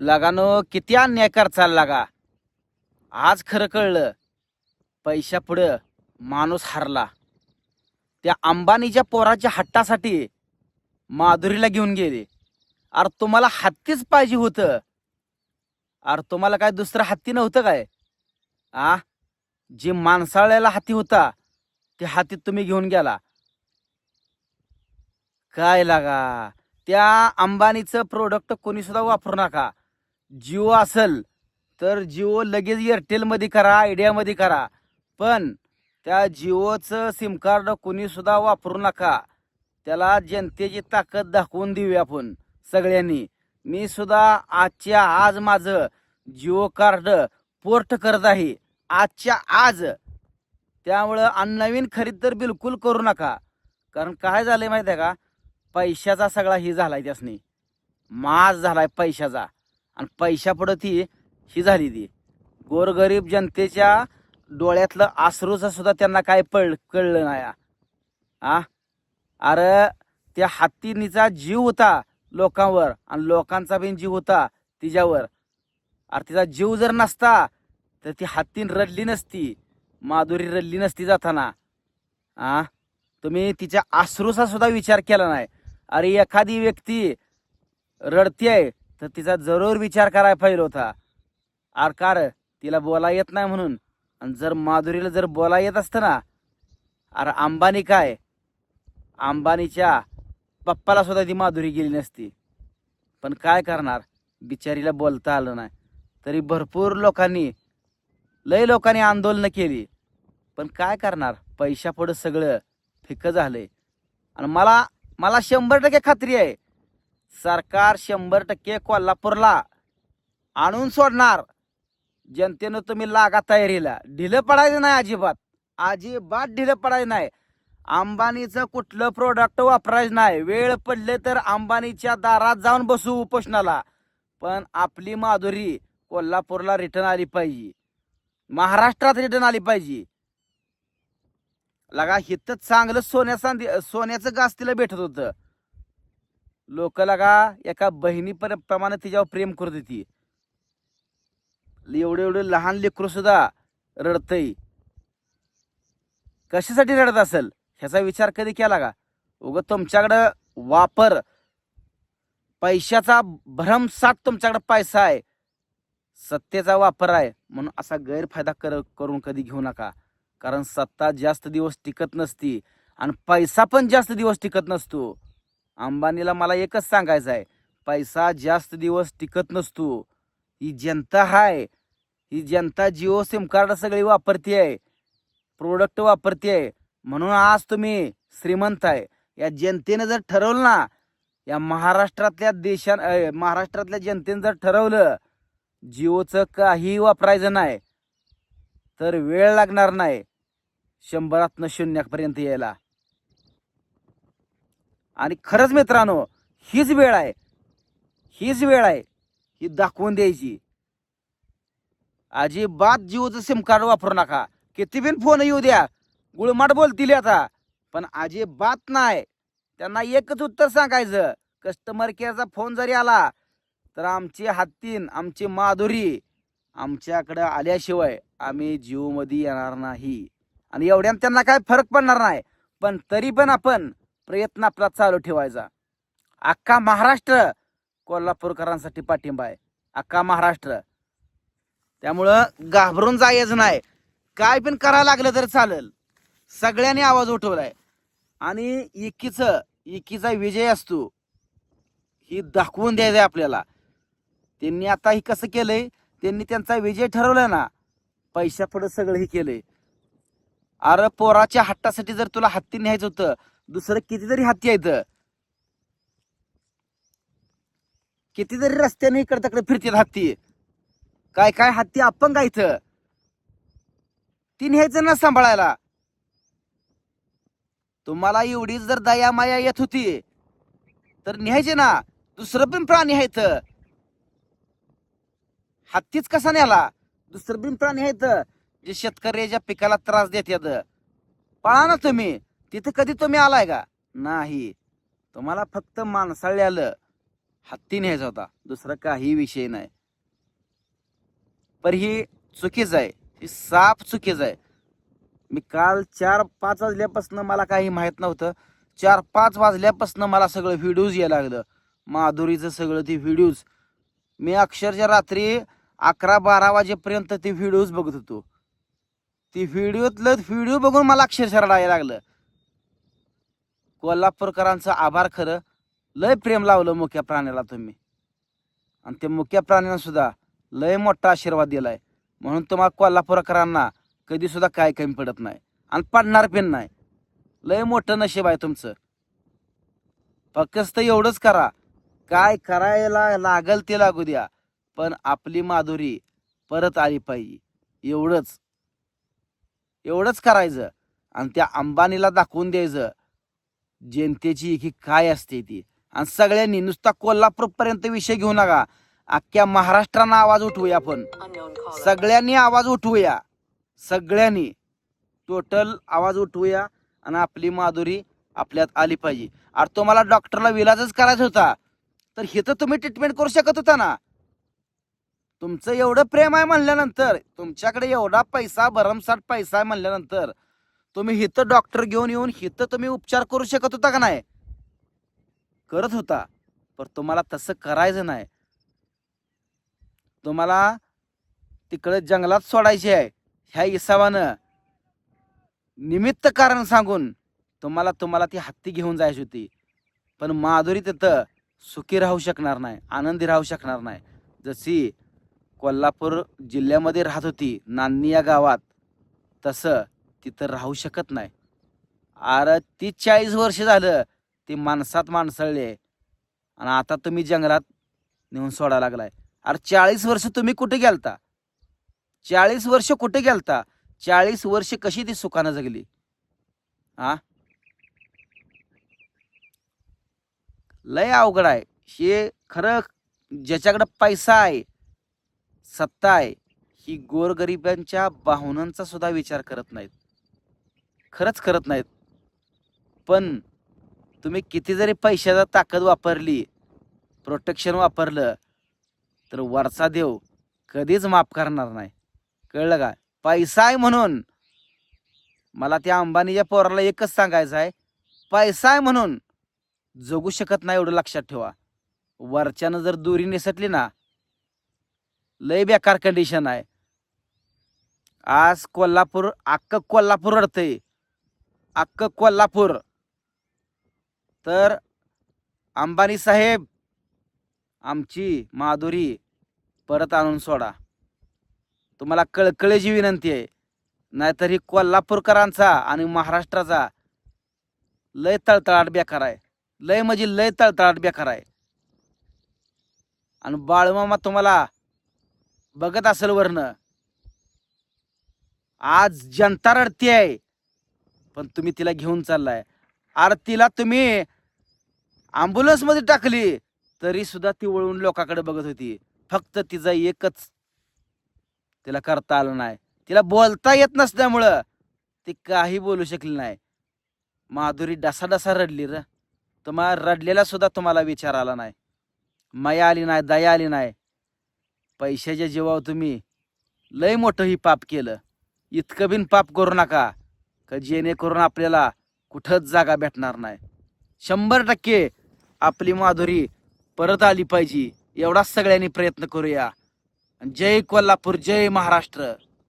लगानो किती अन्याय कर चालला लागा. आज खरं कळलं पैशा पुढं माणूस हरला. त्या अंबानीच्या पोराच्या हट्टासाठी माधुरीला घेऊन गेले. अरे तुम्हाला हत्तीच पाहिजे होतं. अरे तुम्हाला काय दुसरं हत्ती नव्हतं काय? आ? जे माणसाळ्याला हाती होता ते हातीत तुम्ही घेऊन गेला. काय लागा? त्या अंबानीचं प्रोडक्ट कोणी सुद्धा वापरू नका. जिओ असेल तर जिओ लगेच एअरटेलमध्ये करा आयडियामध्ये करा. पण त्या जिओचं सिम कार्ड कोणीसुद्धा वापरू नका. त्याला जनतेची ताकद दाखवून देऊया आपण सगळ्यांनी. मी सुद्धा आजच्या आज माझं जिओ कार्ड पोर्ट करत आहे. आजच्या आज. त्यामुळं आणि नवीन खरेदी तर बिलकुल करू नका. कारण काय झालंय माहिती आहे का? पैशाचा सगळा ही झालाय त्यासनी. माज झालाय पैशाचा. आणि पैशापुढं ती ही झाली ती. गोरगरीब जनतेच्या डोळ्यातलं आसरूचं सुद्धा त्यांना काय पळ कळलं नाही. आ? अरे त्या हत्तीनीचा जीव होता लोकांवर आणि लोकांचा बी जीव होता तिच्यावर. अरे तिचा जीव जर नसता तर ती हत्तीन रडली नसती माधुरी रडली नसती जाताना. आ? तुम्ही तिच्या आसरूचा सुद्धा विचार केला नाही. अरे एखादी व्यक्ती रडतीये तर तिचा जरूर विचार करायला पाहिजे होता. अरे कार तिला बोला येत नाही म्हणून. आणि जर माधुरीला जर बोला येत असतं ना अरे अंबानी काय? अंबानीच्या पप्पाला सुद्धा ती माधुरी गेली नसती. पण काय करणार? बिचारीला बोलता आलं नाही. तरी भरपूर लोकांनी लय लोकांनी आंदोलनं केली. पण काय करणार? पैशापुढं सगळं फिकं झालंय. आणि मला मला शंभर टक्के खात्री आहे. सरकार शंभर टक्के कोल्हापूरला आणून सोडणार. जनतेनं तुम्ही लागा तयारीला. ढिलं पडायचं नाही अजिबात. अजिबात ढिलं पडायचं नाही. अंबानीचं कुठलं प्रोडक्ट वापरायचं नाही. वेळ पडले तर अंबानीच्या दारात जाऊन बसू उपोषणाला. पण आपली माधुरी कोल्हापूरला रिटर्न आली पाहिजे. महाराष्ट्रात रिटर्न आली पाहिजे. लगा हिथं चांगलं सोन्या सांदी सोन्याचं गास तिला भेटत होतं. लोकला का एका बहिणी प्रमाणे तिच्यावर प्रेम करत होती. एवढे एवढे लहान लेकरू सुद्धा रडतय. कशासाठी रडत असेल? ह्याचा विचार कधी केला का? उग तुमच्याकडं वापर पैशाचा भरमसाठ तुमच्याकडे पैसा आहे. सत्तेचा वापर आहे. म्हणून असा गैरफायदा कर करून कधी घेऊ नका. कारण सत्ता जास्त दिवस टिकत नसती आणि पैसा पण जास्त दिवस टिकत नसतो. अंबानीला मला एकच सांगायचं आहे. पैसा जास्त दिवस टिकत नसतो. ही जनता हाय. ही जनता जिओ सिम कार्ड सगळी वापरते आहे प्रोडक्ट वापरते आहे म्हणून आज तुम्ही श्रीमंत आहे. या जनतेनं जर ठरवलं ना या महाराष्ट्रातल्या देशां महाराष्ट्रातल्या जनतेनं जर ठरवलं जिओचं काही वापरायचं नाही तर वेळ लागणार नाही. शंभरातनं शून्यापर्यंत यायला. आणि खरंच मित्रांनो हीच वेळ आहे. हीच वेळ आहे ही दाखवून द्यायची. अजिबात जिओचं सिम कार्ड वापरू नका. किती बिन फोन येऊ द्या. गुळमाट बोलतील आता. पण अजिबात नाही. त्यांना एकच उत्तर सांगायचं. कस्टमर केअरचा फोन जरी आला तर आमची हत्तीन आमची माधुरी आमच्याकडं आल्याशिवाय आम्ही जिओमध्ये येणार नाही. आणि एवढ्यानं त्यांना काय फरक पडणार नाही. पण तरी पण आपण प्रयत्न आपला चालू ठेवायचा. अख्खा महाराष्ट्र कोल्हापूरकरांसाठी पाठिंबा आहे. अख्खा महाराष्ट्र. त्यामुळं घाबरून जायचं नाही. काय पण करायला लागलं तर चालेल. सगळ्यांनी आवाज उठवलाय. आणि एकीचं एकीचा विजय असतो. ही दाखवून द्यायचंय आपल्याला. त्यांनी आता हे कसं केलंय? त्यांनी त्यांचा विजय ठरवलाय ना. पैशा पुढं सगळं हे केलंय. अरे पोराच्या हट्टासाठी जर तुला हत्ती न्यायचं होतं दुसरं कितीतरी हत्ती आहेत. कितीतरी रस्त्याने इकडे तिकडे फिरतात हत्ती. काय काय हत्ती अपंग इथं ती न्यायचं ना सांभाळायला. तुम्हाला एवढीच जर दया माया येत होती तर न्यायचे ना. दुसरं पण प्राणी आहेत. हत्तीच कसा न्याला दुसरं पण प्राणी आहेत जे शेतकऱ्याच्या पिकाला त्रास देत पळा ना तुम्ही. तिथे कधी तुम्ही आलाय का? नाही. तुम्हाला फक्त माणसाळे आलं हत्ती न्यायचा होता. दुसरा काही विषय नाही. पर ही चुकीचं आहे. ही साफ चुकीचं आहे. मी काल चार पाच वाजल्यापासून मला काही माहीत नव्हतं. चार पाच वाजल्यापासून मला सगळं व्हिडिओज यायला लागलं. माधुरीचं सगळं ते व्हिडिओज मी अक्षरशः रात्री अकरा बारा वाजेपर्यंत ते व्हिडिओज बघत होतो. ती व्हिडिओतलं व्हिडिओ बघून मला अक्षरशः रडायला लागलं. कोल्हापूरकरांचं आभार खरं. लय प्रेम लावलं मुख्या प्राण्याला तुम्ही. आणि ते मुख्या प्राण्यानं सुद्धा लय मोठा आशीर्वाद दिलाय. म्हणून तुम्हाला कोल्हापूरकरांना कधी सुद्धा काय कमी पडत नाही. आणि पडणार पण नाही. लय मोठं नशीब आहे तुमचं. फक्त एवढंच करा. काय करायला लागल ते लागू द्या. पण आपली माधुरी परत आली पाहिजे. एवढंच. एवढंच करायचं. आणि त्या अंबानीला दाखवून द्यायचं. जनतेची एकी काय असते ती? आणि सगळ्यांनी नुसता कोल्हापूरपर्यंत विषय घेऊ नका. अख्ख्या महाराष्ट्रानं आवाज उठवूया आपण. सगळ्यांनी आवाज उठवूया. सगळ्यांनी टोटल आवाज उठवूया आणि आपली माधुरी आपल्यात आली पाहिजे. अरे तुम्हाला डॉक्टरला विलाजच करायचा होता. तर हे तर तुम्ही ट्रीटमेंट करू शकत होता ना. तुमचं एवढं प्रेम आहे म्हणल्यानंतर तुमच्याकडे एवढा पैसा भरमसाठ पैसा आहे म्हणल्यानंतर तुम्ही हिथं डॉक्टर घेऊन येऊन हिथं तुम्ही उपचार करू शकत होता का नाही? करत होता पण तुम्हाला तसं करायचं नाही. तुम्हाला तिकडे जंगलात सोडायचे आहे ह्या हिसाबानं निमित्त कारण सांगून तुम्हाला तुम्हाला ती हत्ती घेऊन जायची होती. पण माधुरी तिथं सुखी राहू शकणार नाही आनंदी राहू शकणार नाही. जशी कोल्हापूर जिल्ह्यामध्ये राहत होती नान्नी या गावात तसं तिथं राहू शकत नाही. अरे ती चाळीस वर्ष झालं ती माणसात माणसळली. आणि आता तुम्ही जंगलात नेऊन सोडा लागलाय. अरे चाळीस वर्ष तुम्ही कुठे गेलता? चाळीस वर्ष कुठे गेलता? चाळीस वर्ष कशी ती सुखानं जगली? हा लय अवघड आहे. हे खरं ज्याच्याकडं पैसा आहे सत्ता आहे ही गोरगरिबांच्या भावनांचा सुद्धा विचार करत नाहीत. खरंच करत नाहीत. पण तुम्ही किती जरी पैशाचा ताकद वापरली प्रोटेक्शन वापरलं तर वरचा देव कधीच माफ करणार नाही. कळलं का? पैसा आहे म्हणून. मला त्या अंबानीच्या पोराला एकच सांगायचं आहे. पैसा आहे म्हणून. जगू शकत नाही एवढं लक्षात ठेवा. वरच्यानं जर दोरी निसटली ना लय बेकार कंडिशन आहे. आज कोल्हापूर अख्खं कोल्हापूर रडतंय. अख्खं कोल्हापूर. तर अंबानी साहेब आमची माधुरी परत आणून सोडा. तुम्हाला कळकळीची विनंती आहे. नाहीतर ही कोल्हापूरकरांचा आणि महाराष्ट्राचा लय तळतळाट बेकार आहे. लय म्हणजे लय तळतळाट बेकार आहे. आणि बाळमामा तुम्हाला बघत असेल वरनं आज जनता रडती आहे पण तुम्ही तिला घेऊन चाललाय. अरे तिला तुम्ही ॲम्ब्युलन्समध्ये टाकली तरी सुद्धा ती वळून लोकांकडे बघत होती. फक्त तिचा एकच तिला करता आलं नाही. तिला बोलता येत नसल्यामुळं ती काही बोलू शकली नाही. माधुरी डसा डसा रडली र. तुम्हाला रडलेला सुद्धा तुम्हाला विचार आला नाही. माया आली नाही दया आली नाही. पैशाच्या जीवावर तुम्ही लय मोठं ही पाप केलं. इतकं बिन पाप करू नका. का जेणेकरून आपल्याला कुठंच जागा भेटणार नाही. शंभर टक्के आपली माधुरी परत आली पाहिजे एवढाच सगळ्यांनी प्रयत्न करूया. जय कोल्हापूर जय महाराष्ट्र.